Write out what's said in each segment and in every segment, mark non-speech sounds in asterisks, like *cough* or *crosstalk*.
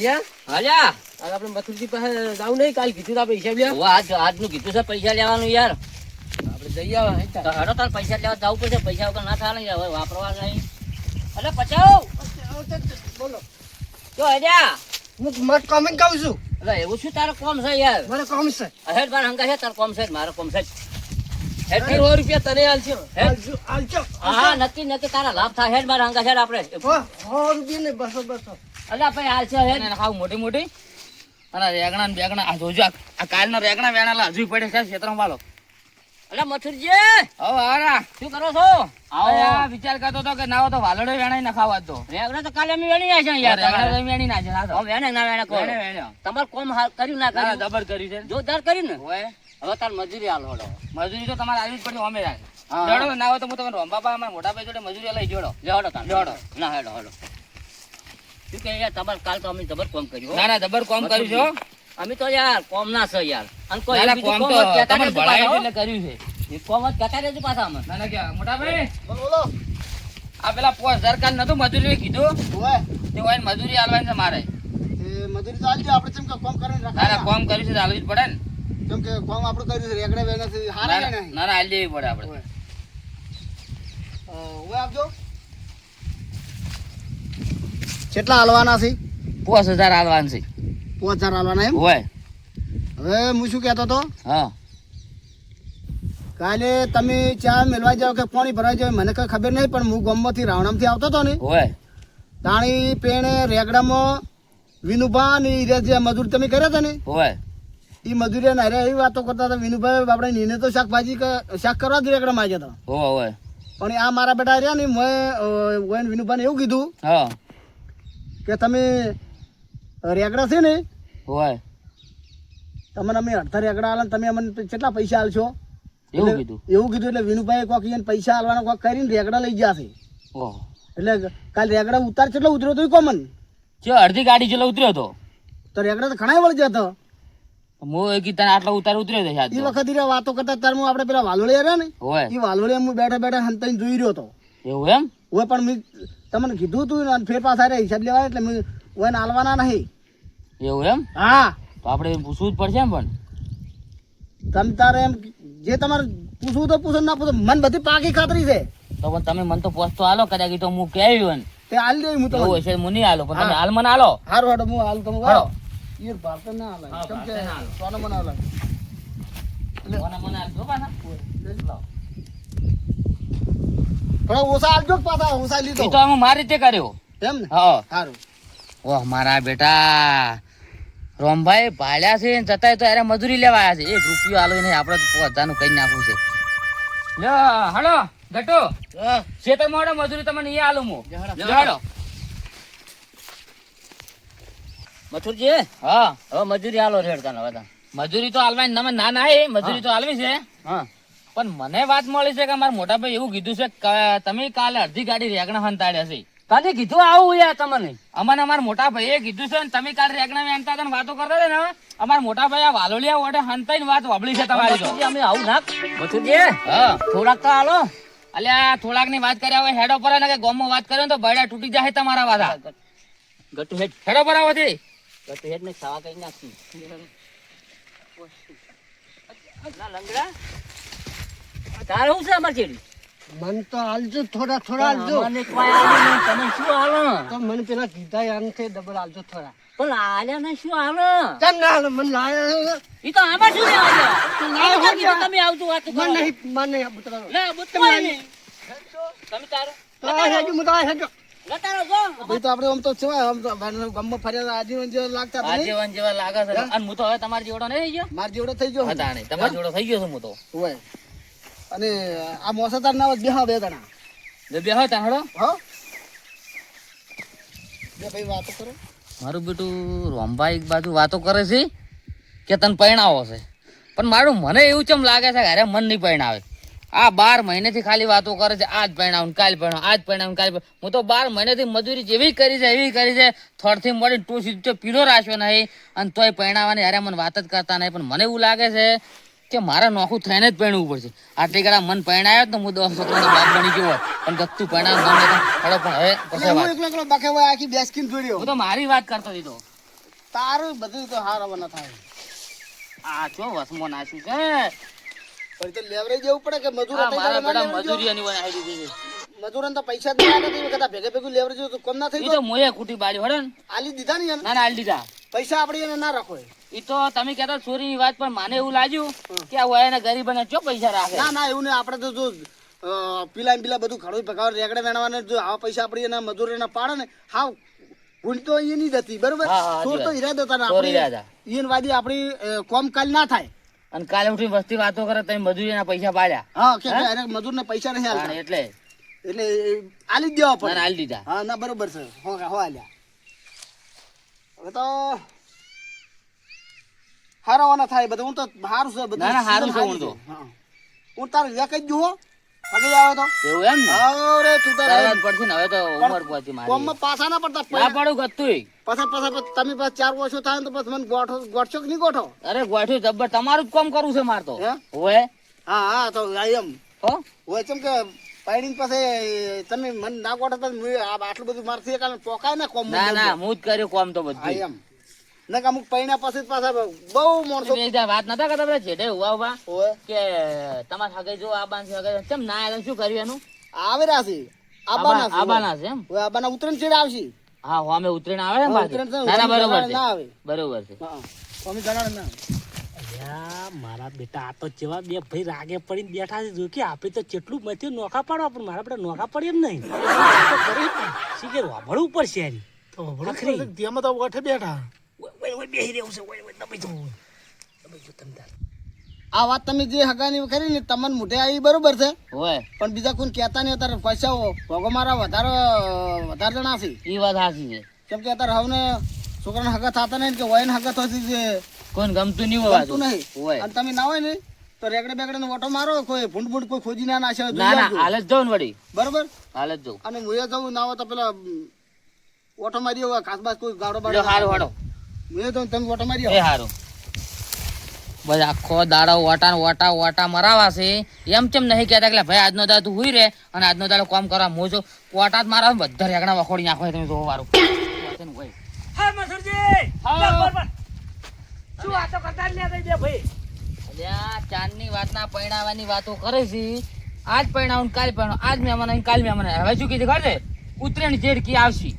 ભૈયા હાલ્યા આજે આપણે મથુરજી પાસે જાવું નહીં કાલ કીધું આપણે હિસાબ લ્યા. આજ આજનું કીધું છે પૈસા લેવાનું યાર. આપણે જઈ આવા. તો. તાર પૈસા લેવા જવું પડશે પૈસા વગર ના થાય ને હવે વાપરવા નહીં. અરે પચાવ! બોલો. જો હજા હું મત કોમેન્ટ કહું છું. અરે એવું શું તારો કોમ છે યાર? કોમ છે. હેડ માર હંગા છે તારો કોમ છે મારો કોમ છે. હેડ સો રૂપિયા તને આલજો? આલજો આલજો હા નક્કી નક્કી તારા લાભ થાય. હેડ માર હંગા છે આપણે. સો રૂપિયા ને બસો બસો. અલ્યા ભાઈ હાલ છે એને ખાવ મોટી મોટી. અને રેગણા ને બેગણા. આ જોજો આ- આ કાલના રેગણા વેણાલા હજુ પડે છે ક્ષેત્રમાં વાલો. અલ્યા મથુરજી! હવે હારા શું કરો છો? આવો. આવો આ વિચાર કરતો તો કે નાવો તો વાલડો વેણાઈ ના ખાવા તો રેગડા તો કાલે અમે વેણી આવ્યા છે યાર રેગણા તો વેણી ના છે હા વેણે ના વેણે કહો વેણે વેણ્યો. કોમ કર્યું ના કર્યું? જબર કર્યું છે જોરદાર કર્યું ને? હોય. હવે તાર મજૂરી હાલ હોડો. મજૂરી તો તમારે આવી જ પડી અમે રાખ હા. જોડો ના હોય તો હું તમે રોમબાપા અમારા મોટા ભાઈ જોડે મજૂરી લઈ જોડો. જોડો તાર. લેવડો. ના હેડો હેડો. શું કે યાર તમારે કાલ તો અમે જબર કોમ કર્યું ના ના જબર કોમ કર્યું છે અમે તો યાર કોમ ના છે યાર. અને કોઈ ના, ના, બીજું કોમ કોમ તો તમને રહેજો એટલે કર્યું છે. એ કોમ જ કહેતા રહેજો પાછા અમે. ના ના કે મોટા ભાઈ બોલો બોલો. આ પેલા પોસ હજાર નતું મજૂરી કીધું? ઓય. તે મજૂરી આલવાની છે મારે. એ મજૂરી તો આલજો આપણે ચમ કોમ કરીને ના ના કોમ કર્યું છે તો આલવી જ પડે ને. કેમ કે કોમ આપણે કર્યું છે રેગડે વેગડે છે હારા ના, નહીં. ના ના આલી પડે આપણે. ઓય આપજો. કેટલા હાલવાના છે? પાંચ હજાર આલવાનું છે. પાંચ હજાર હાલવાના એમ? હોય. હવે હું શું કહેતો હતો? હા. કાલે તમે ચા મેળવા જાવ કે પાણી ભરાઈ જાવ મને કઈ ખબર નહીં પણ હું ગામમાંથી રાવણામથી આવતો હતો ને. હોય. તાણી પેણે રેગડામાં વિનુભા ને ઈ જે મજૂરી તમે કર્યા હતા ને? હોય. એ મજૂરી ને એવી વાતો કરતા હતા વિનુભાઈ આપણે નીને તો શાકભાજી શાક કરવા જ રેગડામાં આવ્યા હતા. હોય હોય. પણ આ મારા બેટા રહ્યા ને મેં વિનુભાઈ વિનુભાઈને એવું કીધું હા. કે તમે રેગડા છે ને? હોય. તમને અમે અડધા રેગડા આલે ને તમે અમને કેટલા પૈસા આલશો? એવું કીધું. એવું કીધું એટલે વિનુભાઈ કોક એને પૈસા આલવાનો કોક કરીને રેગડા લઈ જશે એટલે કાલ રેગડા ઉતાર કેટલો ઉતર્યો તો કોમન? ચો અડધી ગાડી જેટલો ઉતર્યો હતો તો રેગડા તો ઘણા વળ જતો. હું એ કીધા આટલો ઉતાર ઉતર્યો હતો એ વખત એ વાતો કરતા તાર આપણે પેલા વાલોળિયા રહ્યા ને એ વાલોળિયા હું બેઠા બેઠા હંતાઈને જોઈ રહ્યો હતો એવું એમ? હોય પણ મેં તમને કીધું તું ફેર પાછા હિસાબ લેવા એટલે ઓને આલવાના નહીં. એવું એમ? હા. તો આપણે પૂછવું જ પડશે એમ પણ. તમે તારે એમ જે તમારે પૂછવું તો પૂછો ના પૂછો મન બધી પાકી ખાતરી છે. તો પણ તમે મન તો પોસ્ટ તો આલો કદાચ તો હું કેવું ને તે હાલ દે હું તો એવું હશે હું નહીં આલો પણ તમે હાલ મને આલો. હારું હાડો હું હાલ તમે હાલો. ઈર ભારત ના હાલે. કેમ કે ભારતે મને હાલે. સોનો મને મને આલજો પાછા. થોડા ઓછા હાલજો પાછા ઓછા એ તો અમે મારી રીતે કર્યો. એમ ને? હા. સારું ઓહ મારા બેટા. રોમભાઈ ભાડ્યા છે ને તો યારે મજૂરી લેવા આવ્યા છે. એક રૂપિયો આલો નહીં આપણે તો પોતાનું કઈ નાખવું છે. હાલો ગટો મોડો મજૂરી તમને અહીંયા આલું હું. હાલો. મથુરજી? હા. હવે મજૂરી હાલો રેડ તને બધા. મજૂરી તો આલવાની તમે ના ના એ મજૂરી તો આલવી છે. હા. પણ મને વાત મળી છે કે મારા મોટા ભાઈ એવું કીધું છે કે તમે કાલે અડધી ગાડી રેગણા હંતાડ્યા છે. કાલે કીધું આવું યાર તમને? અમને અમારા મોટા ભાઈએ કીધું છે ને તમે કાલે રેગણા વેણતા હતા વાતો કરતા હતા ને અમારા મોટા ભાઈ આ વાલોલિયા વડે હંતાઈ વાત વાબળી છે તમારી તો. અમે આવું ના બધું જે થોડાક તો હાલો. અલ્યા થોડાકની વાત કર્યા હવે હેડો પર કે ગોમો વાત કર્યો ને તો બૈડા તૂટી જાય તમારા વાદા ગટુ હેડ. હેડો પર આવતી ગટુ હેડ ને ખાવા કઈ નાખી ના લંગડા. તારે શું છે અમાર ચેડી મન તો હાલજો થોડા થોડા હાલજો. મને તમે શું હાલો? તો મને પેલા કીધા યાર છે ડબલ હાલજો થોડા. પણ આલ્યા ને શું હાલો? કેમ ના હાલે મને લાયા ઈ તો આમાં શું આમાં હો તમે આવતું વાત કરો. મને નહીં મને નહીં બુતરા ના, નહીં. તમે તારો. તારે હેજો આપણે આમ તો છે આમ તો ગામમાં ફર્યા આજીવન જેવા લાગતા આજીવન જેવા લાગે છે. અને હું તો હવે તમારી જોડો નહીં ગયો. માર જેવડો થઈ ગયો તમારી જોડો થઈ ગયો છું હું તો. હોય. અને આ મોસતાર ના બે હા બે જણા. બે બે હતા હેડો. હો? ભાઈ વાતો કરો. મારું બેટું રોમભાઈ એક બાજુ વાતો કરે છે કે તને પરણાવો છે. પણ મારું મને એવું ચમ લાગે છે કે અરે મન નહીં પરણાવે. આ બાર મહિનેથી ખાલી વાતો કરે છે આજ પરણાવું કાલ પરણાવું આજ પરણાવું કાલ હું તો બાર મહિનેથી મજૂરી જેવી કરી છે એવી કરી છે થોડથી મળી ટુ સીધો પીળો રાખ્યો નહીં. અને તોય પરણાવવાની અરે મને વાત જ કરતા નહીં પણ મને એવું લાગે છે કે મારે નોખું થઈને જ પહેણવું પડશે. આટલી કરા મન પરણાયો તો હું દસ છોકરાનો બાપ બની ગયો પણ ગતું પરણાવ ગમે. હેડો પણ હવે પછી વાત. એકલો એકલો બાકે હોય આખી બેસકીન જોડ્યો. હું તો મારી વાત કરતો હતો. તારું બધું તો હાર હવે ના થાય. આ ચો વસમો નાખ્યું છે. પણ તો લેવરેજ જવું પડે કે મજૂર મારા બધા બેટા મજૂરી એની બનાવી દીધી છે. મજૂરન તો પૈસા જ ના આલે તો કદાચ ભેગું લેવરેજ તો કોમ ના થઈ તો મોએ ખૂટી બાળી હડન આલી દીધા ને ના ના આલી દીધા. પૈસા આપણે એને ના રાખો ઈ તો તમે કહેતા ચોરીની વાત પણ મને એવું લાગ્યું કે આ વયાના ગરીબોને ચો પૈસા રાખે. ના ના એવું નહીં. આપણે તો જો પીલા પીલા બધું ખડું પકાવ રેગડે વેણવાને જો આવા પૈસા આપણે એના મજૂર એના પાડે ને હાવ ભૂલ તો એ નહીં જતી બરોબર? ચોર તો ઈરાદો હતા આપણે. ઈયન વાદી આપણી કોમ કાલ ના થાય. અને કાલે ઉઠી વસ્તી વાતો કરે તમે મજૂરીના પૈસા પાડ્યા. હા કે અરે મજૂરને પૈસા નહીં આલતા. એટલે. એટલે આલી જ દેવા પડે. આલી દીધા. હા ના બરોબર છે. હો હો આલ્યા. હવે તો હારવાના થાય બધું હું તો હારું છે બધું ના, હારું છે હું તો. હું. તાર વ્યાક જ જુઓ આગળ આવે તો. એવું એમ ને? અરે તું તો તરત પડશે ને હવે તો ઉમર પહોંચી મારી. કોમમાં પાછા ના પડતા ના પડું ગતું પાછા પાછા તમે પાછા ચાર વર્ષો થાય તો પછી મને ગોઠો ગોઠશો કે નહીં ગોઠો? અરે ગોઠ્યું જબ્બર. તમારું જ કામ કરવું છે માર તો. હે? હા હા તો આયમ એમ. હો? હોય ચમ કે પાયડીને પાસે તમે મન ના ગોઠો તો આ આટલું બધું મારથી કારણ પોકાય ને કોમ ના ના હું જ કર્યું કોમ તો બધું એમ. ને કે અમુક પૈણા પાસે પાછા બહુ મોણસો વાત નતા કરતા પેલા જેડે ઉવા ઉવા કે તમાર હગે જો આ બાંધ હગે કેમ ના આવ્યા શું કર્યું એનું? આવે રાસી આબાના છે આબાના છે એમ? આબાના ઉતરણ છેડે આવશે. હા હું અમે ઉતરીને આવે ને પાછું. તો ના ના બરોબર છે. ના આવે. બરોબર છે. હા અમે જણાડ ના મારા બેટા આ તો જેવા બે ભાઈ રાગે પડીને બેઠા છે જો કે આપણે તો કેટલું મથ્યું નોખા પાડવા પણ મારા બેટા નોખા પડે એમ નહીં. *laughs* શીખે વાભળવું પડશે એની? તો આખરી તેમાં તો બેઠા. બેહી રહેવું છે દબાઈ. દબાઈ આ વાત તમે જે હગાની કરી ને તમને મોઢે આવી બરોબર છે. હોય. પણ બીજા કોઈ કહેતા નહીં અત્યારે પૈસા ભોગો મારા વધારે વધારે જણા છે. એ વાત સાચી છે. કેમ કે અત્યારે હવે છોકરાને હગા થતા નહીં કે વયને હગા થતી છે. કોઈને ગમતું નહીં હોય ગમતું નહીં. હોય. અને તમે ના હોય ને તો રેગડે બેગડે નો ઓટો મારો કોઈ ભૂંડ ભૂંડ કોઈ ખોજી ના નાશે ના ના. હાલ જ જાઉં વળી. બરોબર? હાલ જ જાઉં. અને હું એ જવું ના હોય તો પેલા ઓટો મારી હોય ખાસ બાસ કોઈ ગાડો બાડો હારું હાડો હું એ તો તમે ઓટો મારી એ હારું. બસ આખો દાડો વાટા ને વાટા વાટા મરાવા છે. એમ કેમ નહીં કહેતા કે ભાઈ આજનો દાડો તું હુઈ રે અને આજનો દાડો કામ કરવા મોજો વાટા જ મારા બધા રેગણા વખોડી નાખો તમે જોવો વારું. હા, મથુરજી! હા. લે, બર, બર. શું વાતો કરતા જ લ્યા બે ભાઈ? અલ્યા ચાંદની વાતના પૈણાવાની વાતો કરે છે. આજ પૈણાવું કાલ પૈણાવું. આજ મહેમાન કાલ મહેમાન. હવે શું કીધું ખબર છે? ઉત્તરાયણ જેડકી આવશે.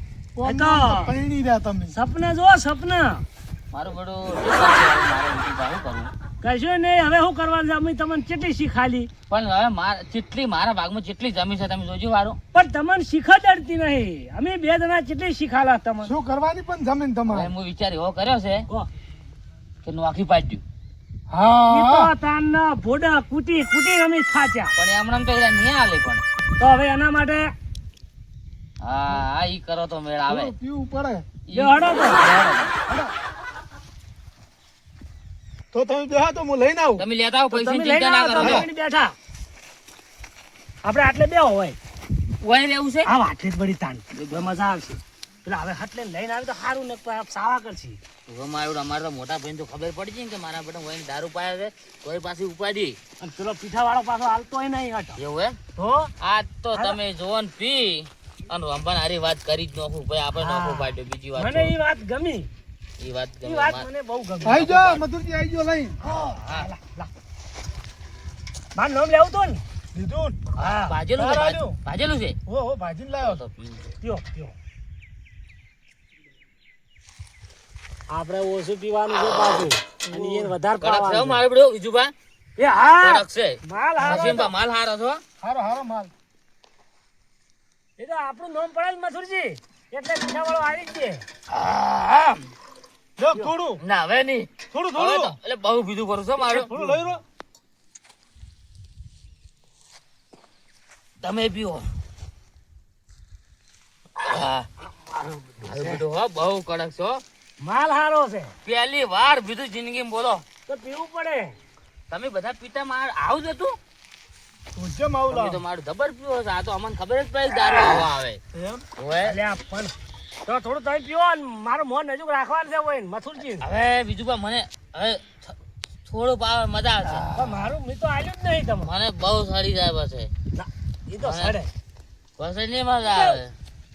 સપના જો સપના. મારું કશું નહીં હવે શું તમને કેટલી પણ હવે માર જેટલી મારા ભાગમાં જેટલી જમી છે તમે જોજો વારું. પણ તમને શીખવાડતી નહીં. અમે બે જણા કેટલી શીખાલા તમને? શું કરવાની પણ જમીન તમારે? હું વિચાર એવો કર્યો છે કે નોખી પાડ્યું હા. તો તાનના ભોડા કૂટી કૂટી અમે થાચ્યા. પણ એમણામ તો નહીં આલે પણ. તો હવે એના માટે હા હા ઈ કરો તો મેળ આવે. પીવું પડે. જો હડો તો તો તમે બેહા તો હું લઈને આવું. તમે લેતા આવો પૈસા ચિંતા ના કરો. તો બેઠા. આપણે આટલે બે હોય. ઓય લેવું છે? હા વાટલે જ બધી તાન મજા આવશે. એટલે હવે હટલે લઈને આવે તો સારું ને સાવા કરશે. હવે મારું અમારે તો મોટા ભાઈને તો ખબર પડી છે ને કે મારા બેટા હોય દારૂ પાયા છે કોઈ પાછી ઉપાડી. અને પેલો પીઠા વાળો પાછો હાલતો નહીં હટ. એવું હે તો? આજ તો તમે જોન ને પી. અને રંભાન આરી વાત કરી જ નોખું ભાઈ આપણે નોખું પાડ્યો બીજી વાત મને એ વાત ગમી. એ વાત એ વાત મને બહુ ગમી. આઈ જો મધુરજી આઈ જો લઈ હા. મારું નામ લેવું તો ને? લીધું? હા ભાજેલું છે ભાજેલું છે? ઓ હો ભાજીન લાવ્યો તો પીઓ પીઓ આપણે ઓછું પીવાનું છે પાછું. અને એને વધારે પાવાનું છે મારે પાવાનું મારું બીજું ભાઈ છે. એ હા. કડક છે. માલ હારો છે માલ હારો છો? હારો હારો માલ. એ તો આપણું નામ પડે મથુરજી. એટલે મીઠા વાળો આવી જ છે જો થોડું. ના હવે નહીં. થોડું થોડું. એટલે બહુ બીજું કરું છો મારું. થોડું લઈ લો. તમે પીઓ બહુ કડક છો. માલ હારો છે. પહેલી વાર બીજું જિંદગીમાં બોલો. તો પીવું પડે. તમે બધા પીતા માર આવું જ હતું? તો મારું જબર પીવો આ તો અમને ખબર જ પડી દારૂ આવો આવે. એમ? ઓય અલ્યા પણ તો થોડું તમે પીવો ને. મારું મોં નજીક રાખવાનું છે મથુરજી. હવે બીજું પણ મને હવે થોડું પાવે મજા આવશે. પણ મારું મેં તો આલ્યું જ નહીં તમને. મને બહુ સારી જાય પછી. એ તો સડે. પછી નહીં મજા આવે.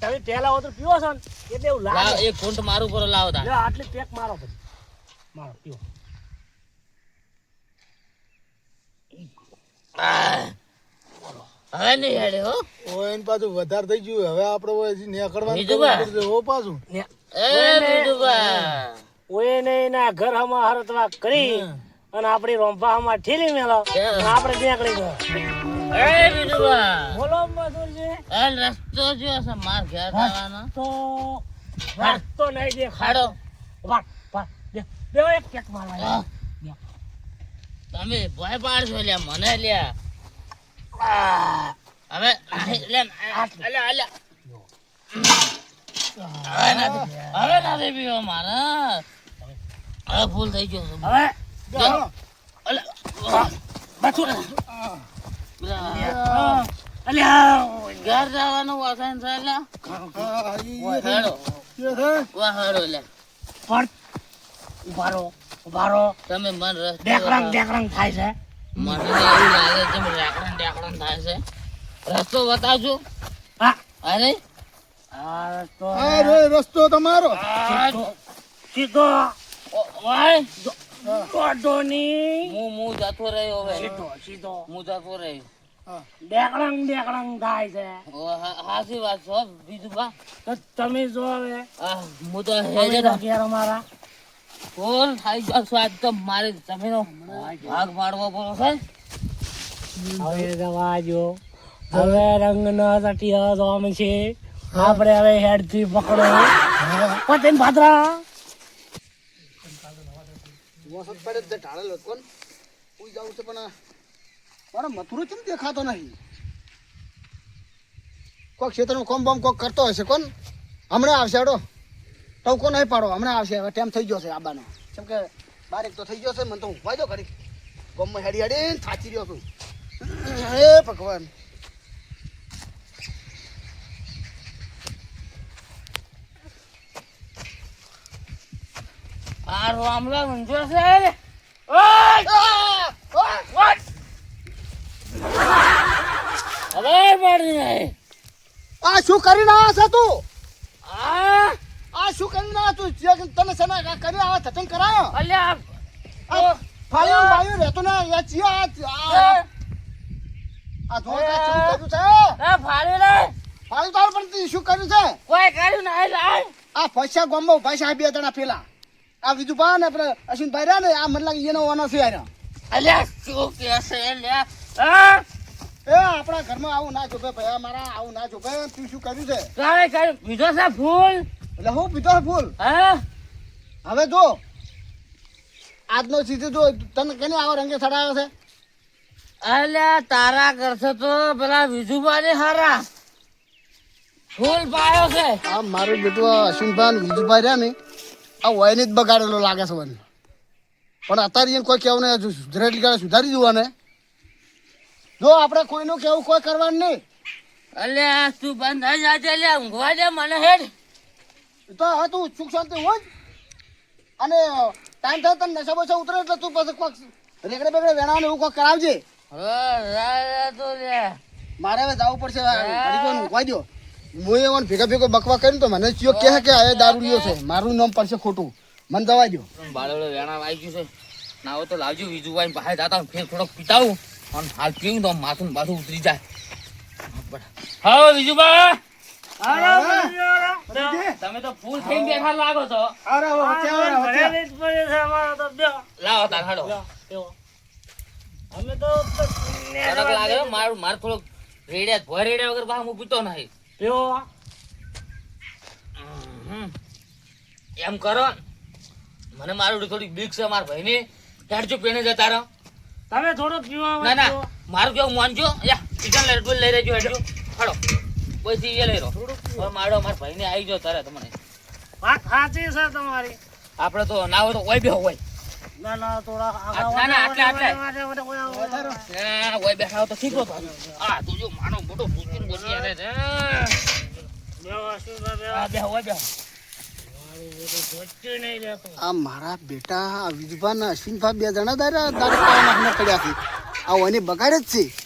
તમે પહેલા તો પીવો છો ને એટલે એવું લાવ એક ફૂંટ મારું પર લાવો તા આટલી પેક મારો પછી. મારો પીવો. હવે નહીં હેડે હો. ઓય પાછું વધારે થઈ ગયું. હવે આપણે હજી નીકળવાનું બીજું કરવું બા? પડશે. હો પાછું. એ બીજુબા ઓય ને એના ઘર હમા હરતવા કરી અને આપણી રોંપા હમા ઠેલી મેલો. આપણે નીકળી ગયો. એ બીજુબા બોલો મજૂરજી એ રસ્તો જો છે માર ઘેર જવાનો. તો રસ્તો નહીં દેખાડો ખાડો વાહ વાટ બે બે એક પેક મારવા તમે ભય પાડશો લ્યા મને લ્યા. હવે નથી પીવો મારે. હવે ભૂલ થઈ ગયો હવે ઘર જવાનું વાસણ છે એટલે ઉભારો ઉભારો. તમે મન રસ દેખરંગ દેખરંગ થાય છે. મને એવું લાગે છે કે રેકડન થાય છે. રસ્તો બતાવજો. હા. અરે? રસ્તો તમારો. સીધો સીધો. ઓ- હું હું જતો રહ્યો હવે. સીધો સીધો. હું જતો રહ્યો. ડેકરંગ ડેકરંગ થાય છે. ઓ, વાત છે બીજું બા. તમે જો હવે. હું તો હેજે ઘેર અમારા. ફૂલ થઈ ગયો છું આજ તો મારે જમીનો ભાગ પાડવો પડો છે. હવે જવાજો હવે રંગ ન ચટિયા જોમ છે. આપણે હવે હેડથી પકડો પતેન ભાદરા વસત પડે તે ઢાળેલો કોણ ઉઈ જાવ છે પણ પણ મથુરો કેમ દેખાતો નહીં? કોક ક્ષેત્રમાં કોમ બોમ કોક કરતો હશે કોણ? હમણાં આવશે હેડો. ટવકો નહીં પાડો. હમણાં આવશે. હવે ટાઈમ થઈ ગયો છે આબાનો. કેમ કે બારેક તો થઈ ગયો છે મને તો હું દો ઘડી ગમમાં હેડી હેડી થાચી રહ્યો છું. હે ભગવાન. આ રામલા ઊંઝો છે. આ! આ! હવે પડી નહીં. આ શું કરી રહ્યા છે તું? આ આ શું કરી ના તું તને સના કરી આવા થતન કરાયો? અલ્યા આ ફાયું ફાયું રહેતો ના યા ચિયા આ આ- કાંઈ ચમ કર્યું છે? એ ફાડી લે. ફાયું તાર પણ તે શું કર્યું છે? કોઈ કર્યું ના લાય. આ પૈસા ગોમો પૈસા બે જણા પેલા. આ ને આપણે અશ્વિનભાઈ રહ્યા ને આ મને લાગે એનો ઓનો છે આર્યો. અલ્યા શું કે છે લ્યા આ એ આપણા ઘરમાં આવું ના જોબે ભાઈ મારા આવું ના જોબે તું શું કર્યું છે? કાલે કર્યું? બીજો છે ફૂલ એટલે હું પીતો ફૂલ? હા? હવે જો. આજનો સીધો જો તને કેને આવો રંગે ચડાયો છે? અલ્યા તારા કરશે તો પેલા વિજુભાઈ હારા. ફૂલ પાયો છે. આ મારું બેટું અશ્વિનભાઈ વિજુભાઈ રહ્યા ને આ વયને જ બગાડેલો લાગે છે મને. પણ અત્યારે એને કોઈ કહેવું નહીં સુધરેલી કરે સુધારી જોવાને. ને જો આપણે કોઈનું કેવું કોઈ કરવાનું નહીં. અલ્યા તું બંધ થઈ જાજે લ્યા ઊંઘવા દે મને હેડ. તો હવે તું સુખ શાંતિ હોય અને ટાઈમ થાય તને નશા બસા ઉતરે એટલે તું પછી કોક રેગડે બેગડે વેણા ને એવું કોક કરાવજે. મારે હવે જવું પડશે. ઘડી કોઈ ઊંઘવા દો હું એવો ભેગા ભેગો બકવા કર્યું તો મને ચિયો કહે કે આ દારૂડિયો છે. મારું નામ પડશે ખોટું. મને જવા દો બાળવડે વેણા આવી ગયું છે. ના હોય તો લાવજો વિજુભાઈ બહાર જતા ફેર થોડોક પીતાવું અને હાલ પીવું તો માથું માથું ઉતરી જાય. હા વિજુબા તમે તો ફૂલ થઈને બેઠા લાગો છો. અરે ભરેલી જ પડી છે અમારો તો બ્યો. લાવો તાર હાડો બ્યો, બ્યો. અમે તો કડક લાગે મારું મારે થોડોક રેડ્યા ભય રેડ્યા વગર બા હું પીતો નહીં. બ્યો. એમ કરો. મને મારું થોડીક બીક છે મારા ભાઈને. હેડજો પેને જતા રહો. તમે થોડો પીવા ના ના. મારું કેવું માનજો યા ચિકન લઈ રહેજો હેડો હાલો. પછી એ લઈ રહો હવે મારો મારા ભાઈને આવી જાઓ તારે તમને. વાત સાચી છે તમારી. આપણે તો ના હોય તો કોઈ બી હોય ના ના થોડા ના, ના, આટલે, આટલે. ઓય બેઠા તો ઠીક હતો આ તું જો માનો મોટો પૂછીને બોલી આવે છે. આ મારી બેટી જોતી નહીં રહેતું. આ મારા બેટા આ વિજુભા ને અશ્વિનભા બે જણા દાદા નાખીને પડ્યા છે. આ ઓને બગાડે જ છે. ને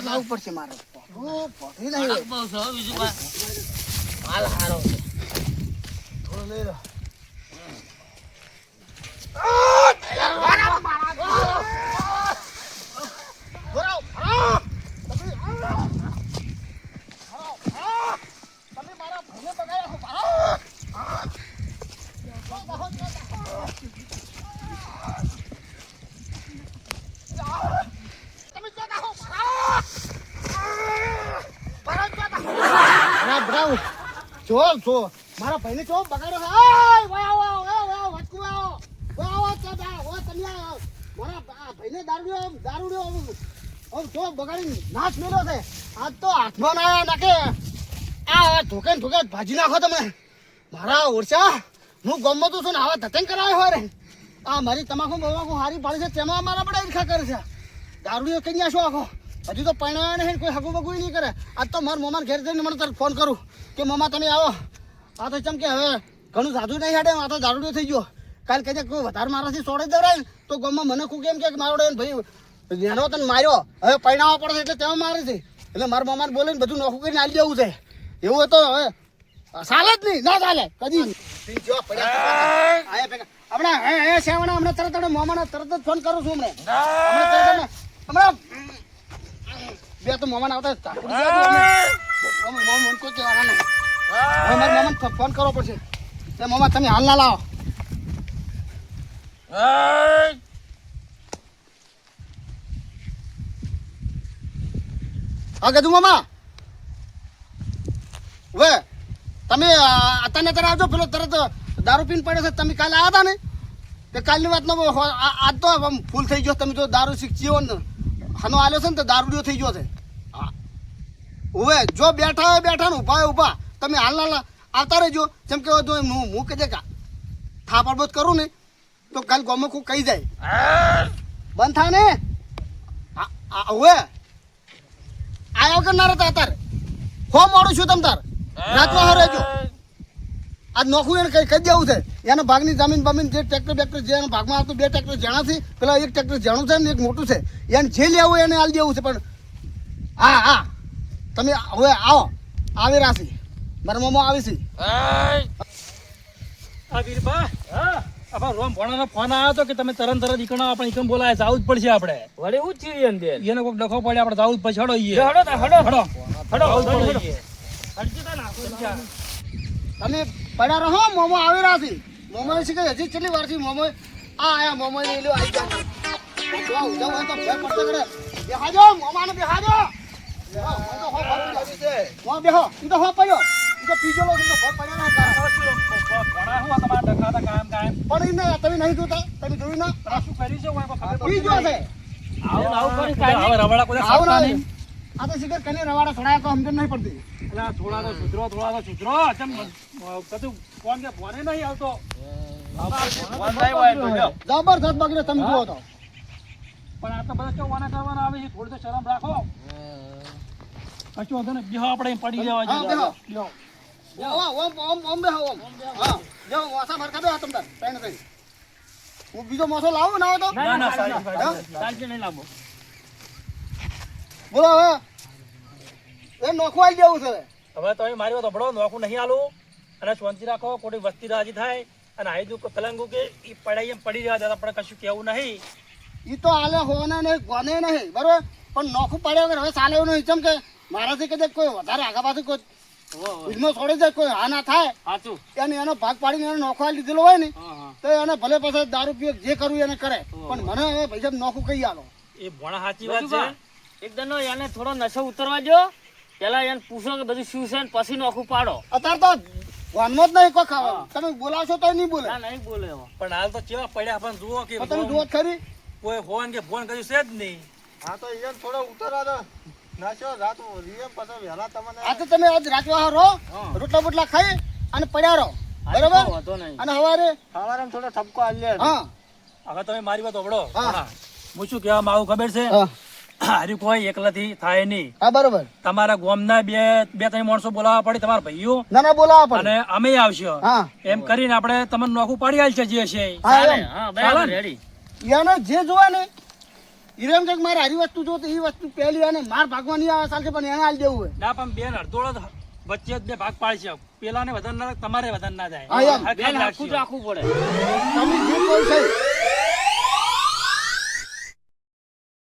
લાવવું પડશે મારે. માલ હારો છે. લઈ લો જો મારા ભાઈને જો છે? વાય આવો, ઓય આવો, ઓય આવો, વચકું આવો. આવો, તો જા, ઓય તમે આવો. મારા ભાઈને દારૂડિયો આમ, દારૂડિયો આમ, આમ જો બગાડીને નાશ મેલ્યો છે? આજ તો હાથમાં ના નાખે. આ ને ઠોકે ભાજી નાખો તમે. મારા ઓરસા હું ગમતો છું ને આવા ધતંગ કરાવ્યો હોય રે. આ મારી તમાકુ બમાકુ હારી પાડી છે તેમાં મારા બધા ઈર્ખા કરે છે. દારૂડિયો કઈ આશો આખો. હજુ તો પરણાવ્યા નહીં કોઈ હગું બગું નહીં કરે. આજ તો મારા મમાને ઘેર જઈને મને તારે ફોન કરું કે મમા તમે આવો. આ તો ચમ કે હવે ઘણું સાધુ નહીં હાડે આ તો દારૂડિયો થઈ ગયો. કાલ કહે કોઈ વધારે મારાથી સોડે દવરાય તો ગામમાં મને ખૂબ એમ કે મારો ભાઈ નેનો તને માર્યો. હવે પૈણાવા પડે એટલે તેમાં મારે છે. એટલે મારા મામાને બોલે ને બધું નોખું કરીને આવી જવું છે. એવું હોય તો હવે ચાલે જ નહીં ના ચાલે. કદી નહીં. જો પડ્યા આયા ભેગા. હમણાં હે હે સેવણા હમણાં તરત જ મોમાને તરત જ ફોન કરું છું હમણાં. હમણાં હમણાં. બે તો મોમાન આવતા મને કોઈ કહેવાના નહીં. ફોન કરવો પડશે. એ મામા, તમે હાલ ના લાવો. હા ગજુ મામા. હવે, તમે અત્યારે અત્યારે આવજો. પેલો તરત દારૂ પીને પડ્યો છે. તમે કાલે આવ્યા હતા ને? તે કાલની વાત નો આજ તો ફૂલ થઈ ગયો. તમે જો દારૂ શીખી ને. હનો આલ્યો છે ને તો દારૂડિયો થઈ ગયો છે. હવે, જો બેઠા હોય, બેઠા ને ઊભા હોય, ઊભા. તમે હાલ ના આવતા રહેજો. જેમ કે જો હું હું કે કા થાપડ બોધ કરું ને, તો કાલ ગમે કહી જાય. બંધ થાય ને હવે? આયા વગર ના રહેતા અત્યારે હો મોડું છું તમ તાર. રાતમાં રહેજો. આજ નોખું એને કઈ કહી દેવું છે. એના ભાગની જમીન બમીન જે ટ્રેક્ટર બેક્ટર જે એના ભાગમાં આવતું, બે ટ્રેક્ટર જણા છે. પેલા એક ટ્રેક્ટર જણું છે ને એક મોટું છે. એને જે લેવું એને આલી દેવું છે. પણ હા હા. તમે હવે આવો. આવી રાશી મારા મોમાં આવી છે. આ વીરભા આપા રોમ ભણાનો ફોન આવ્યો તો કે તમે તરત તરત ઈકણો આપણે ઈકણ બોલાય જવું જ પડશે આપણે. વળી હું થયું એમ એને કોઈક ડખો પડે આપણે જવું જ પડશે હડો ઈએ. હડો હડો. હડો. હડો હડો, તમે પડ્યા રહો મોમો આવી રાશી મોમો કે હજી કેટલી વારથી મોમો? આ આયા મોમો લઈ લો આવી ગયા. જો હોય તો ફેર પડતો કરે. બેહાજો મોમાને બેહાજો. બેહો, છે. ઈ તો હો પડ્યો. ઈ તો પીજો લો ઈ તો હો પડ્યો ના તારા. ભણા હું આ તમારા ડખા હતા કાયમ કાયમ પણ ને તમે નહીં જોતા તમે જોયું ના? આ શું કર્યું છે? હું ખબર ગયો છે. આવું આવું કરી હવે કાઢી. રવાડા કોઈ ના. નહીં? આ તો શિખર કને રવાડા સડાયા તો સમજણ નહીં પડતી. એટલે થોડા તો સુધરો થોડા તો સુધરો ચમ કતું ફોન કે ફોને નહીં આવતો. જબરદસ્ત બગડે તમે જુઓ તો. પણ આ તો બધા ચોવાના કરવાના આવે છે? થોડી તો શરમ રાખો. કશું વાંધો ને બેહો આપણે પડી જવા બેહો. ઓમ ઓમ ઓમ ઓમ બેહો ઓમ. હા જો વાસા ભરકા બેહો તમ તાર ત્રણ ત્રણ હું બીજો મોસો લાવું ના તો? ના ના ચાલશે નહીં લાંબો. બોલો હવે. એ નોખું આવી જવું છે. હવે તમે મારી વાત સાંભળો નોખું નહીં આલું. અને શાંતિ રાખો કોઈ વસ્તી રાજી થાય. અને આવી દુઃખ કલંગું કે એ પડાઈ એમ પડી રહ્યા પણ કશું કેવું નહીં. એ તો હાલે હોને નહીં ગોને નહીં બરોબર? પણ નોખું પડ્યા વગર હવે ચાલે એવું નહીં. ચમ કે મારાથી કદાચ કોઈ વધારે આગા પાછું કોઈ ફિલ્મો છોડી જાય કોઈ હા ના થાય. સાચું. એને એનો ભાગ પાડીને એને નોખવા લીધેલો હોય ને હા, હા. તો એને ભલે પછી દારૂ પીએ જે કરવું એને કરે. પણ મને હવે ભાઈ નોખું કહી આલો. એ ભણા સાચી વાત છે. એકદમ એને થોડો નશો ઉતરવા દો પેલા એને પૂછો કે બધું શું છે ને પછી નોખું પાડો. અત્યારે તો વાનમાં જ નહીં કોઈ ખાવા. તમે બોલાવશો તો નહીં બોલે. ના નહીં બોલે પણ હાલ તો કેવા પડ્યા પણ જુઓ કે તમે જુઓ ખરી. કોઈ ફોન કે ફોન કર્યું છે જ નહીં. હા તો થોડો ઉતરવા દો. નાચો રાત રીએ પછી વહેલા તમને આ તો તમે આજ રાજવા રહો રોટલા બોટલા ખાઈ અને પડ્યા રહો. બરોબર? વાંધો નહીં. અને હવારે સવારે થોડો ઠપકો આલ્યો હા. હવે તમે મારી વાત સાંભળો હું. શું કહેવા માંગુ ખબર છે? હારી કોઈ એકલાથી થાય નહીં. હા બરોબર. તમારા ગામના બે બે ત્રણ માણસો બોલાવવા પડે તમારા ભાઈઓ. ના ના બોલાવા પડે. અને અમે આવશે. એમ કરીને આપણે તમને નોખું પાડી આલ છે જે છે. હા? રેડી જે જોવે ને હીરો એમ છે મારે હારી વસ્તુ જો તો એ વસ્તુ પહેલી અને માર ભાગવાની નહીં આવે ચાલશે પણ એને હાલ દેવું હોય. ના પણ બેન અડધોળો જ વચ્ચે જ બે ભાગ પાડશે પેલાને વધારે ના તમારે વધારે ના જાય. બેન રાખશું. રાખવું પડે. તમે જે કોઈ છે